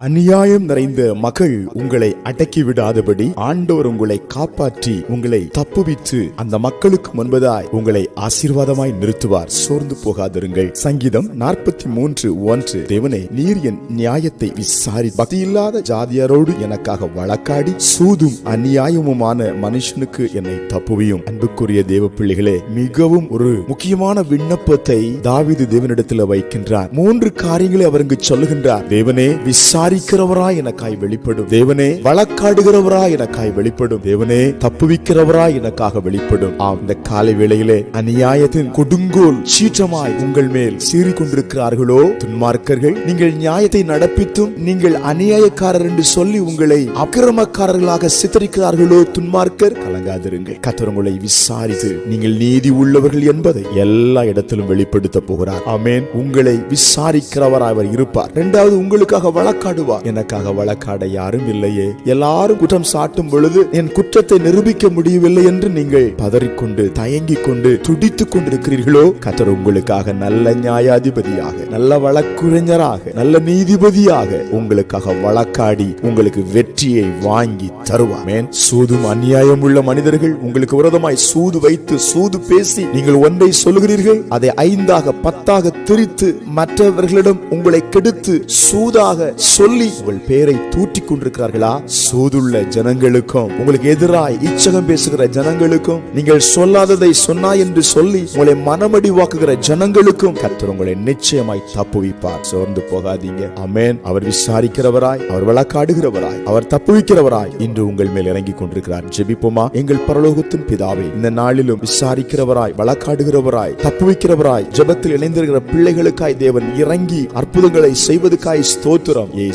அநியாயம் நிறைந்த மகள் உங்களை அடக்கி விடாதபடி ஆண்டவர் உங்களை காப்பாற்றி உங்களை தப்புவித்து அந்த மக்களுக்கு முன்பதாய் உங்களை ஆசீர்வாதமாய் நிறுத்துவார். சோர்ந்து போகாதிருங்கள். சங்கீதம் நாற்பத்தி மூன்று ஒன்று. தேவனே நீர் என் நியாயத்தை விசாரி. பக்தியில்லாத ஜாதியாரோடு எனக்காக வழக்காடி சூதும் அநியாயமுமான மனுஷனுக்கு என்னை தப்புவியும். அன்புக்குரிய தேவ பிள்ளைகளே மிகவும் ஒரு முக்கியமான விண்ணப்பத்தை தாவிது தேவனிடத்தில் வைக்கின்றார். மூன்று காரியங்களை அவருக்கு சொல்லுகின்றார். தேவனே விசாரிக்கிறவரா எனக்காய் வெளிப்படும். தேவனே வழக்காடுகிறவரா எனக்காய் வெளிப்படும். தேவனே தப்புவிக்கிறவரா எனக்காக வெளிப்படும். ஆம் இந்த காலை வேளையிலே அநியாயத்தின் கொடுங்கோல் சீற்றமாய் உங்கள் மேல் சீறிக் கொண்டிருக்கிறார்களோ துன்மார்க்கர்கள் நீங்கள் நியாயத்தை நடப்பித்தும் நீங்கள் அநியாயக்காரர் என்று சொல்லி உங்களை அக்கிரமக்காரர்களாக சித்தரிக்கிறார்களோ? துன்மார்க்கர் கலங்காதிருங்கள். கத்தர் உங்களை விசாரித்து நீங்கள் நீதி உள்ளவர்கள் என்பதை எல்லா இடத்திலும் வெளிப்படுத்த போகிறார். ஆமேன். உங்களை விசாரிக்கிறவராய் அவர் இருப்பார். இரண்டாவது உங்களுக்காக வழக்காடுவார் எனக்காக வழக்காட யாரும் இல்லையே. எல்லாரும் குற்றம் சாட்டும் பொழுது என் குற்றத்தை நிரூபிக்க முடியவில்லை என்று நீங்கள் பதறிக்கொண்டு தயங்கிக் கொண்டு துடித்துக் கொண்டிருக்கிறீர்களோ? கத்தர் உங்களுக்காக நல்ல நியாயாதிபதியாக நல்ல வழக்குரைஞராக நல்ல நீதிபதியாக உங்களுக்காக வழக்காடி உங்களுக்கு வெற்றியை வாங்கி தருவார். சூதும் அநியாயம் உள்ள மனிதர்கள் உங்களுக்கு விரோதமாய் சூது வைத்து சூது பேசி நீங்கள் ஒன்றை சொல்லுகிறீர்கள் அதை ஐந்தாக பத்தாக திரித்து மற்றவர்களிடம் உங்களை கெடுத்து சூதாக சொல்லி உங்கள் பேரை தூற்றிக் கொண்டிருக்கிறார்களா? சூதுள்ள ஜனங்களுக்கும் உங்களுக்கு எதிராய் இச்சகம் பேசுகிற ஜனங்களுக்கும் நீங்கள் சொல்லாததை சொன்னா என்று சொல்லி உங்களை மனமடிவாக்குகிற ஜனங்களுக்கும் கத்தர் உங்களை நிச்சயமாய் தப்புவிப்பார். சோர்ந்து போகாதீங்க. அமேன் அவர் விசாரிக்கிறவராய் அவர் வழக்காடுகிறவராய் அவர் தப்புவிக்கிறவராய் இன்று உங்கள் மேல் இறங்கி கொண்டிருக்கிறார். ஜெபிப்போமா? எங்கள் பரலோகத்தின் பிதாவே இந்த நாளிலும் விசாரிக்கிறவராய் வழக்காடுகிறவராய் தப்புவிக்கிறவராய் ஜெபத்தில் இணைந்திருக்கிற பிள்ளைகளுக்காய் தேவன் இறங்கி அற்புதங்களை செய்வதற்காய் ஸ்தோத்திரம்.